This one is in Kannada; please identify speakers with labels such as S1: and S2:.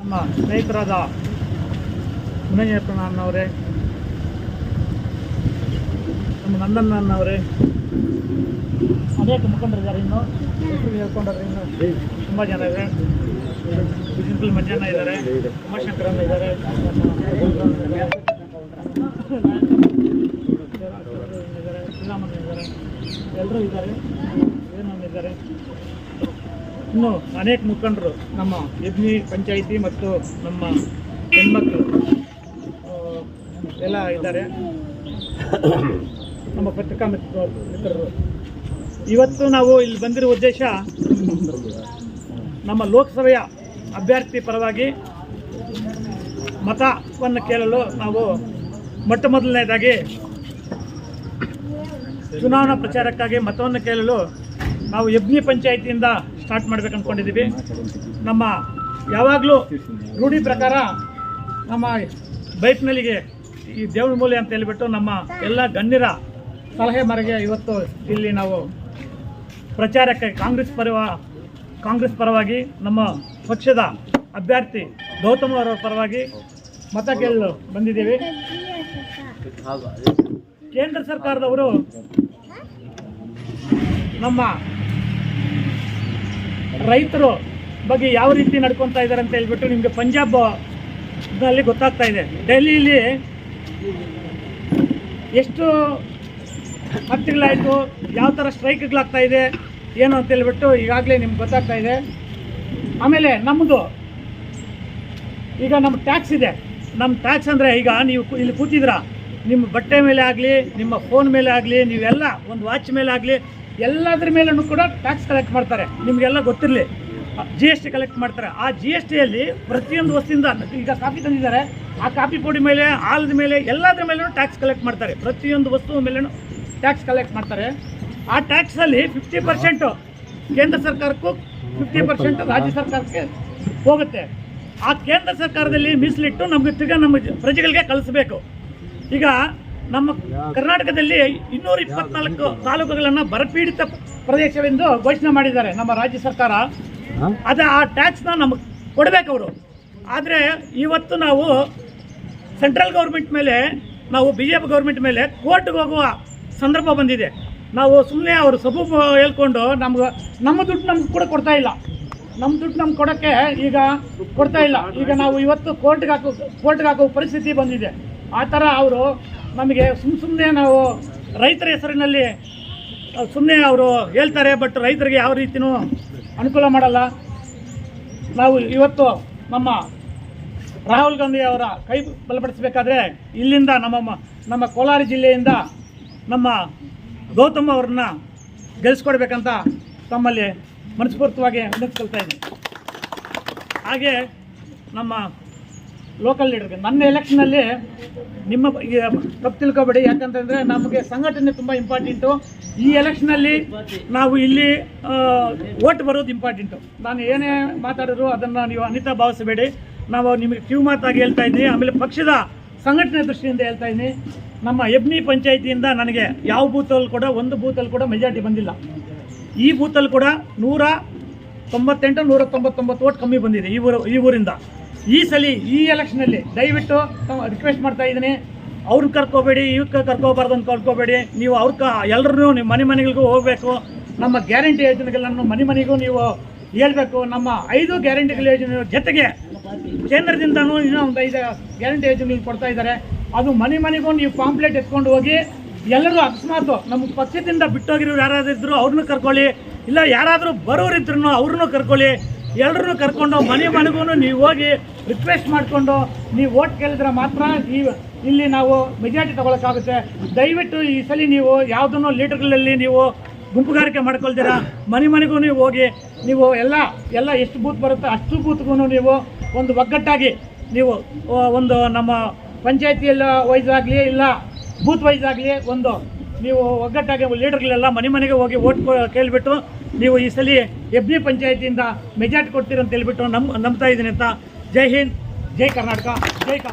S1: ನಮ್ಮ ಸ್ನೇಹಿತರಾದ ಮುನಯ್ಯಪ್ಪ ಅಣ್ಣವರೇ, ನಮ್ಮ ನಂದಣ್ಣ ಅಣ್ಣವರೇ, ಅನೇಕ ಮುಖಂಡರಿದ್ದಾರೆ ಇನ್ನು ಹೇಳ್ಕೊಂಡ್ರೆ ಇನ್ನು ತುಂಬ ಜನ ಇದೆ ಸಿಂಪಲ್ ಮಂಜಣ್ಣ ಇದ್ದಾರೆ. ಉಮಾಶಂಕರಣ್ಣ ಇದ್ದಾರೆ. ಶ್ರೀರಾಮಣ್ಣ ಇದ್ದಾರೆ. ಎಲ್ಲರೂ ಇದ್ದಾರೆ. ಇನ್ನು ಅನೇಕ ಮುಖಂಡರು ನಮ್ಮ ಯಜ್ಞಿ ಪಂಚಾಯಿತಿ ಮತ್ತು ನಮ್ಮ ಹೆಣ್ಮಕ್ಳು ಎಲ್ಲ ಇದ್ದಾರೆ. ನಮ್ಮ ಪತ್ರಿಕಾ ಮಿತ್ರ ಮಿತ್ರರು. ಇವತ್ತು ನಾವು ಇಲ್ಲಿ ಬಂದಿರೋ ಉದ್ದೇಶ ನಮ್ಮ ಲೋಕಸಭೆಯ ಅಭ್ಯರ್ಥಿ ಪರವಾಗಿ ಮತವನ್ನು ಕೇಳಲು ನಾವು ಮೊಟ್ಟ ಮೊದಲನೇದಾಗಿ ಚುನಾವಣಾ ಪ್ರಚಾರಕ್ಕಾಗಿ ಮತವನ್ನು ಕೇಳಲು ನಾವು ಯಜ್ಞಿ ಪಂಚಾಯಿತಿಯಿಂದ ಸ್ಟಾರ್ಟ್ ಮಾಡ್ಬೇಕು ಅಂದ್ಕೊಂಡಿದ್ದೀವಿ ನಮ್ಮ ಯಾವಾಗಲೂ ರೂಢಿ ಪ್ರಕಾರ ನಮ್ಮ ಬೈಕ್ನಲ್ಲಿಗೆ ಈ ದೇವ್ರ ಮೂಲೆ ಅಂತ ಹೇಳ್ಬಿಟ್ಟು ನಮ್ಮ ಎಲ್ಲ ಗಣ್ಯರ ಸಲಹೆ ಮರೆಗೆ ಇವತ್ತು ಇಲ್ಲಿ ನಾವು ಪ್ರಚಾರಕ್ಕೆ ಕಾಂಗ್ರೆಸ್ ಪರವ, ಕಾಂಗ್ರೆಸ್ ಪರವಾಗಿ ನಮ್ಮ ಪಕ್ಷದ ಅಭ್ಯರ್ಥಿ ಗೌತಮ್ ಅವರ ಪರವಾಗಿ ಮತ ಕೇಳಲು ಬಂದಿದ್ದೀವಿ. ಕೇಂದ್ರ ಸರ್ಕಾರದವರು ನಮ್ಮ ರೈತರು ಬಗ್ಗೆ ಯಾವ ರೀತಿ ನಡ್ಕೊತಾ ಇದ್ದಾರೆ ಅಂತ ಹೇಳ್ಬಿಟ್ಟು ನಿಮಗೆ ಪಂಜಾಬ್ನಲ್ಲಿ ಗೊತ್ತಾಗ್ತಾ ಇದೆ. ಡೆಲ್ಲಿಲಿ ಎಷ್ಟು ಹತ್ತಿಗಳಾಯಿತು ಯಾವ ಥರ ಸ್ಟ್ರೈಕ್ಗಳಾಗ್ತಾ ಇದೆ, ಏನು ಅಂತ ಹೇಳ್ಬಿಟ್ಟು ಈಗಾಗಲೇ ನಿಮ್ಗೆ ಗೊತ್ತಾಗ್ತಾ ಇದೆ. ಆಮೇಲೆ ನಮ್ಮದು ಈಗ ನಮ್ಮ ಟ್ಯಾಕ್ಸ್ ಇದೆ. ನಮ್ಮ ಟ್ಯಾಕ್ಸ್ ಅಂದರೆ ಈಗ ನೀವು ಇಲ್ಲಿ ಕೂತಿದ್ರ ನಿಮ್ಮ ಬಟ್ಟೆ ಮೇಲೆ ಆಗಲಿ, ನಿಮ್ಮ ಫೋನ್ ಮೇಲೆ ಆಗಲಿ, ನೀವೆಲ್ಲ ಒಂದು ವಾಚ್ ಮೇಲೆ ಆಗಲಿ ಎಲ್ಲದ್ರ ಮೇಲೂ ಕೂಡ ಟ್ಯಾಕ್ಸ್ ಕಲೆಕ್ಟ್ ಮಾಡ್ತಾರೆ. ನಿಮಗೆಲ್ಲ ಗೊತ್ತಿರಲಿ. ಜಿ ಎಸ್ ಟಿ ಕಲೆಕ್ಟ್ ಮಾಡ್ತಾರೆ. ಆ ಜಿ ಎಸ್ ಟಿಯಲ್ಲಿ ಪ್ರತಿಯೊಂದು ವಸ್ತುವಿಂದ ಈಗ ಕಾಫಿ ತಂದಿದ್ದಾರೆ. ಆ ಕಾಫಿ ಪುಡಿ ಮೇಲೆ, ಹಾಲದ ಮೇಲೆ, ಎಲ್ಲದ್ರ ಮೇಲೂ ಟ್ಯಾಕ್ಸ್ ಕಲೆಕ್ಟ್ ಮಾಡ್ತಾರೆ. ಪ್ರತಿಯೊಂದು ವಸ್ತು ಮೇಲೂ ಟ್ಯಾಕ್ಸ್ ಕಲೆಕ್ಟ್ ಮಾಡ್ತಾರೆ. ಆ ಟ್ಯಾಕ್ಸಲ್ಲಿ ಫಿಫ್ಟಿ ಪರ್ಸೆಂಟು ಕೇಂದ್ರ ಸರ್ಕಾರಕ್ಕೂ ಫಿಫ್ಟಿ ಪರ್ಸೆಂಟ್ ರಾಜ್ಯ ಸರ್ಕಾರಕ್ಕೆ ಹೋಗುತ್ತೆ. ಆ ಕೇಂದ್ರ ಸರ್ಕಾರದಲ್ಲಿ ಮೀಸಲಿಟ್ಟು ನಮಗೆ ತಿರ್ಗಾ ನಮ್ಮ ಪ್ರಜೆಗಳಿಗೆ ಕಳಿಸ್ಬೇಕು. ಈಗ ನಮ್ಮ ಕರ್ನಾಟಕದಲ್ಲಿ ಇನ್ನೂರ ಇಪ್ಪತ್ನಾಲ್ಕು ತಾಲೂಕುಗಳನ್ನು ಬರಪೀಡಿತ ಪ್ರದೇಶವೆಂದು ಘೋಷಣೆ ಮಾಡಿದ್ದಾರೆ ನಮ್ಮ ರಾಜ್ಯ ಸರ್ಕಾರ. ಅದ ಆ ಟ್ಯಾಕ್ಸ್ನ ನಮಗೆ ಕೊಡಬೇಕು ಅವರು. ಆದರೆ ಇವತ್ತು ನಾವು ಸೆಂಟ್ರಲ್ ಗೌರ್ಮೆಂಟ್ ಮೇಲೆ ನಾವು ಬಿ ಜೆ ಪಿ ಗೌರ್ಮೆಂಟ್ ಮೇಲೆ ಕೋರ್ಟ್ಗೆ ಹೋಗುವ ಸಂದರ್ಭ ಬಂದಿದೆ. ನಾವು ಸುಮ್ಮನೆ ಅವರು ಸಬು ಹೇಳ್ಕೊಂಡು ನಮ್ಗೆ ನಮ್ಮ ದುಡ್ಡು ನಮ್ಗೆ ಕೂಡ ಕೊಡ್ತಾ ಇಲ್ಲ. ನಮ್ಮ ದುಡ್ಡು ನಮ್ಗೆ ಕೊಡೋಕ್ಕೆ ಈಗ ಕೊಡ್ತಾ ಇಲ್ಲ. ಈಗ ನಾವು ಇವತ್ತು ಕೋರ್ಟ್ಗೆ ಹಾಕೋ ಕೋರ್ಟ್ಗೆ ಹಾಕೋ ಪರಿಸ್ಥಿತಿ ಬಂದಿದೆ. ಆ ಥರ ಅವರು ನಮಗೆ ಸುಮ್ಮ ಸುಮ್ಮನೆ ನಾವು ರೈತರ ಹೆಸರಿನಲ್ಲಿ ಸುಮ್ಮನೆ ಅವರು ಹೇಳ್ತಾರೆ ಬಟ್ ರೈತರಿಗೆ ಯಾವ ರೀತಿಯೂ ಅನುಕೂಲ ಮಾಡಲ್ಲ. ನಾವು ಇವತ್ತು ನಮ್ಮ ರಾಹುಲ್ ಗಾಂಧಿ ಅವರ ಕೈ ಬಲಪಡಿಸಬೇಕಾದ್ರೆ ಇಲ್ಲಿಂದ ನಮ್ಮ ನಮ್ಮ ಕೋಲಾರ ಜಿಲ್ಲೆಯಿಂದ ನಮ್ಮ ಗೌತಮ್ ಅವ್ರನ್ನ ಗೆಲ್ಲಿಸ್ಕೊಡ್ಬೇಕಂತ ತಮ್ಮಲ್ಲಿ ಮನಸ್ಫೂರ್ತವಾಗಿ ವಿನಂತಿಸ್ಕೊಳ್ತಾ ಇದ್ದೀನಿ. ಹಾಗೆ ನಮ್ಮ ಲೋಕಲ್ ಲೀಡರ್ಗೆ ನನ್ನ ಎಲೆಕ್ಷನಲ್ಲಿ ನಿಮ್ಮ ತಪ್ಪು ತಿಳ್ಕೊಬೇಡಿ. ಯಾಕಂತಂದರೆ ನಮಗೆ ಸಂಘಟನೆ ತುಂಬ ಇಂಪಾರ್ಟೆಂಟು ಈ ಎಲೆಕ್ಷನಲ್ಲಿ ನಾವು ಇಲ್ಲಿ ಓಟ್ ಬರೋದು ಇಂಪಾರ್ಟೆಂಟು ನಾನು ಏನೇ ಮಾತಾಡಿದ್ರು ಅದನ್ನು ನೀವು ಅನಿತಾ ಭಾವಿಸಬೇಡಿ. ನಾವು ನಿಮಗೆ ಕ್ಯೂ ಮಾತಾಗಿ ಹೇಳ್ತಾ ಇದ್ದೀನಿ. ಆಮೇಲೆ ಪಕ್ಷದ ಸಂಘಟನೆ ದೃಷ್ಟಿಯಿಂದ ಹೇಳ್ತಾ ಇದ್ದೀನಿ. ನಮ್ಮ ಎಬ್ನಿ ಪಂಚಾಯಿತಿಯಿಂದ ನನಗೆ ಯಾವ ಬೂತಲ್ಲಿ ಕೂಡ, ಒಂದು ಬೂತಲ್ಲಿ ಕೂಡ ಮೆಜಾರಿಟಿ ಬಂದಿಲ್ಲ. ಈ ಬೂತಲ್ಲಿ ಕೂಡ ನೂರ ತೊಂಬತ್ತೆಂಟು, ನೂರ ತೊಂಬತ್ತೊಂಬತ್ತು ಓಟ್ ಕಮ್ಮಿ ಬಂದಿದೆ ಈ ಊರು, ಈ ಊರಿಂದ. ಈ ಸಲ ಈ ಎಲೆಕ್ಷನಲ್ಲಿ ದಯವಿಟ್ಟು ರಿಕ್ವೆಸ್ಟ್ ಮಾಡ್ತಾ ಇದ್ದೀನಿ. ಅವ್ರನ್ನ ಕರ್ಕೋಬೇಡಿ ಇವಕ್ಕೆ ಕರ್ಕೋಬಾರ್ದು ಅಂತ ಕರ್ಕೋಬೇಡಿ. ನೀವು ಅವ್ರ ಕ ಎಲ್ಲರೂ ನಿಮ್ಮ ಮನೆ ಮನೆಗಳಿಗೂ ಹೋಗಬೇಕು. ನಮ್ಮ ಗ್ಯಾರಂಟಿ ಯೋಜನೆಗಳನ್ನು ಮನೆ ಮನೆಗೂ ನೀವು ಹೇಳ್ಬೇಕು. ನಮ್ಮ ಐದು ಗ್ಯಾರಂಟಿಗಳ ಯೋಜನೆ ಜೊತೆಗೆ ಕೇಂದ್ರದಿಂದನೂ ಇನ್ನೂ ಒಂದು ಐದು ಗ್ಯಾರಂಟಿ ಯೋಜನೆಗಳು ಕೊಡ್ತಾ ಇದ್ದಾರೆ. ಅದು ಮನೆ ಮನೆಗೂ ನೀವು ಪಾಂಪ್ಲೆಟ್ ಎತ್ಕೊಂಡು ಹೋಗಿ, ಎಲ್ಲರೂ ಅಕಸ್ಮಾತ್ ನಮ್ಮ ಪಕ್ಷದಿಂದ ಬಿಟ್ಟೋಗಿರೋರು ಯಾರಾದ್ರೂ ಅವ್ರನ್ನೂ ಕರ್ಕೊಳ್ಳಿ. ಇಲ್ಲ, ಯಾರಾದರೂ ಬರೋರಿದ್ರು ಅವ್ರನ್ನೂ ಕರ್ಕೊಳ್ಳಿ ಎಲ್ಲರನ್ನೂ ಕರ್ಕೊಂಡು ಮನೆ ಮನೆಗೂ ನೀವು ಹೋಗಿ ರಿಕ್ವೆಸ್ಟ್ ಮಾಡಿಕೊಂಡು ನೀವು ಓಟ್ ಕೇಳಿದ್ರೆ ಮಾತ್ರ ಈ ಇಲ್ಲಿ ನಾವು ಮೆಜಾರಿಟಿ ತಗೊಳಕ್ಕಾಗುತ್ತೆ. ದಯವಿಟ್ಟು ಈ ಸಲ ನೀವು ಯಾವುದನ್ನು ಲೀಡರ್ಗಳಲ್ಲಿ ನೀವು ಗುಂಪುಗಾರಿಕೆ ಮಾಡ್ಕೊಳ್ತೀರಾ? ಮನೆ ಮನೆಗೂ ನೀವು ಹೋಗಿ, ನೀವು ಎಲ್ಲ ಎಲ್ಲ ಎಷ್ಟು ಬೂತ್ ಬರುತ್ತೋ ಅಷ್ಟು ಬೂತ್ಗೂ ನೀವು ಒಂದು ಒಗ್ಗಟ್ಟಾಗಿ ನೀವು ಒಂದು ನಮ್ಮ ಪಂಚಾಯತಿಯಲ್ಲ ವೈಸ್ ಆಗಲಿ, ಇಲ್ಲ ಬೂತ್ ವೈಸ್ ಆಗಲಿ ಒಂದು ನೀವು ಒಗ್ಗಟ್ಟಾಗಿ ಲೀಡರ್ಗಳೆಲ್ಲ ಮನೆ ಮನೆಗೆ ಹೋಗಿ ಓಟ್ ಕೇಳಿಬಿಟ್ಟು ನೀವು ಈ ಸಲ ಎಬ್ನಿ ಪಂಚಾಯತಿಯಿಂದ ಮೆಜಾರ್ಟಿ ಕೊಡ್ತೀರಂತ ಹೇಳ್ಬಿಟ್ಟು ನಮ್ ನಂಬ್ತಾ ಇದ್ದೀನಿ ಅಂತ. ಜೈ ಹಿಂದ್, ಜೈ ಕರ್ನಾಟಕ, ಜೈ